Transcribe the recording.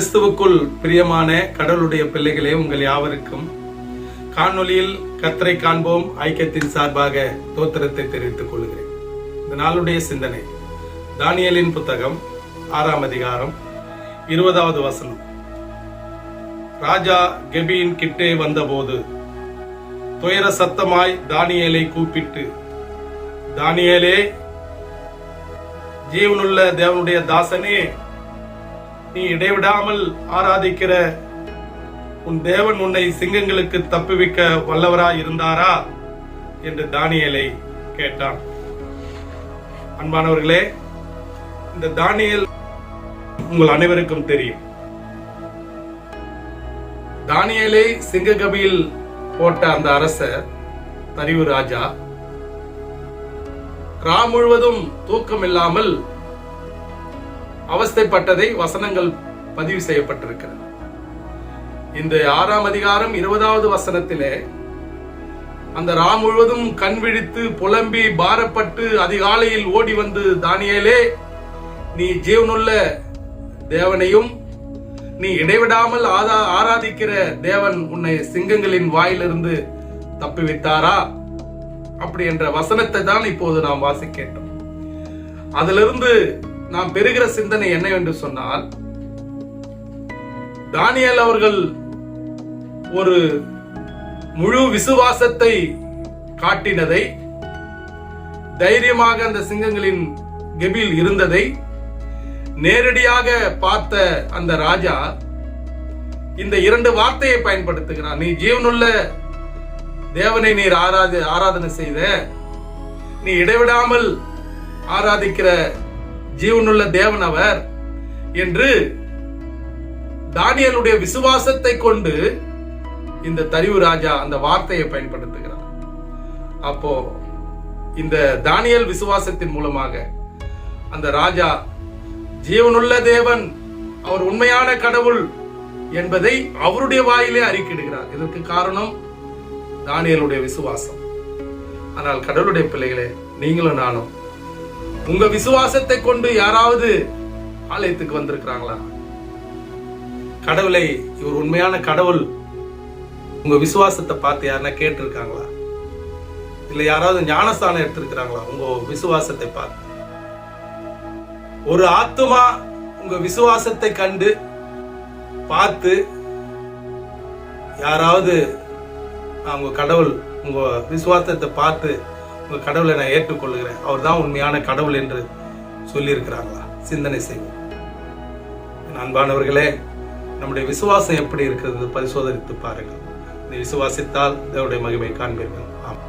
கிறிஸ்துவுக்குள் பிரியமான கடவுளுடைய பிள்ளைகளே உங்கள் யாவருக்கும் காணொலியில் கத்தரை காண்போம். ஐக்கியத்தின் சார்பாக தோத்திரத்தை தெரிவித்துக் கொள்கிறேன். இந்த நாளுடைய சிந்தனை தானியலின் புத்தகம் ஆறாம் அதிகாரம் இருபதாவது வசனம். ராஜா கெபியின் கிட்டே வந்தபோது துயர சத்தமாய் தானியலை கூப்பிட்டு தானியலே ஜீவனுள்ள தேவனுடைய தாசனே நீ இடைவிடாமல் ஆராதிக்கிற. உன் தேவன் உன்னை சிங்கங்களுக்கு தப்புவிக்க வல்லவரா இருந்தாரா? என்று தானியலை கேட்டான். அன்பானவர்களே இந்த தானியல் உங்கள் அனைவருக்கும் தெரியும். தானியலை சிங்ககபியில் போட்ட அந்த அரசர் தரிவு ராஜா ரா முழுவதும் தூக்கம் இல்லாமல் அவஸ்தைப்பட்டதை வசனங்கள் பதிவு செய்யப்பட்டிருக்கிறது. இந்த ஆறாம் அதிகாரம் இருபதாவது வசனத்திலே அந்த ரா முழுவதும் கண் விழித்து புலம்பி பாரப்பட்டு அதிகாலையில் ஓடி வந்து தானியலே நீ ஜீவனுள்ள தேவனையும் நீ இடைவிடாமல் ஆதா ஆராதிக்கிற தேவன் உன்னை சிங்கங்களின் வாயிலிருந்து தப்பிவித்தாரா அப்படி என்ற வசனத்தை தான் இப்போது நாம் வாசிக்கேட்டோம் அதிலிருந்து நாம் பெறுகிற சிந்தனை என்னவென்று சொன்னால் தானியல் அவர்கள் ஒரு முழு விசுவாசத்தை காட்டினதை தைரியமாக அந்த சிங்கங்களின் கெபில் இருந்ததை நேரடியாக பார்த்த அந்த ராஜா இந்த இரண்டு வார்த்தையை பயன்படுத்துகிறார் நீ ஜீவனுள்ள தேவனை நீர் ஆராத ஆராதனை செய்த நீ இடைவிடாமல் ஆராதிக்கிற ஜீவனுள்ள தேவன் அவர் என்று தானியலுடைய விசுவாசத்தை கொண்டு இந்த தரிவு ராஜா அந்த வார்த்தையை பயன்படுத்துகிறார். அப்போ இந்த தானியல் விசுவாசத்தின் மூலமாக அந்த ராஜா ஜீவனுள்ள தேவன் அவர் உண்மையான கடவுள் என்பதை அவருடைய வாயிலே அறிக்கிடுகிறார் இதற்கு காரணம் தானியலுடைய விசுவாசம். ஆனால் கடவுளுடைய பிள்ளைகளே நீங்களும் நானும் உங்க விசுவாசத்தை கொண்டு யாராவது ஆலயத்துக்கு வந்திருக்கிறாங்களா? கடவுளை இவர் உண்மையான கடவுள். உங்க விசுவாசத்தை பார்த்து யாருன்னா கேட்டிருக்காங்களா? இல்ல யாராவது ஞானஸ்தானம் எடுத்திருக்கிறாங்களா? உங்க விசுவாசத்தை பார்த்து. ஒரு ஆத்துமா உங்க விசுவாசத்தை கண்டு பார்த்து யாராவது உங்க கடவுள் உங்க விசுவாசத்தை பார்த்து உங்க கடவுளை நான் ஏற்றுக்கொள்கிறேன் அவர் தான் உண்மையான கடவுள் என்று சொல்லியிருக்கிறாங்களா சிந்தனை செய்வோம். அன்பானவர்களே நம்முடைய விசுவாசம் எப்படி இருக்கிறது பரிசோதித்து பாருங்கள். நீ விசுவாசித்தால் தேவனுடைய மகிமை காண்பீர்கள். ஆமாம்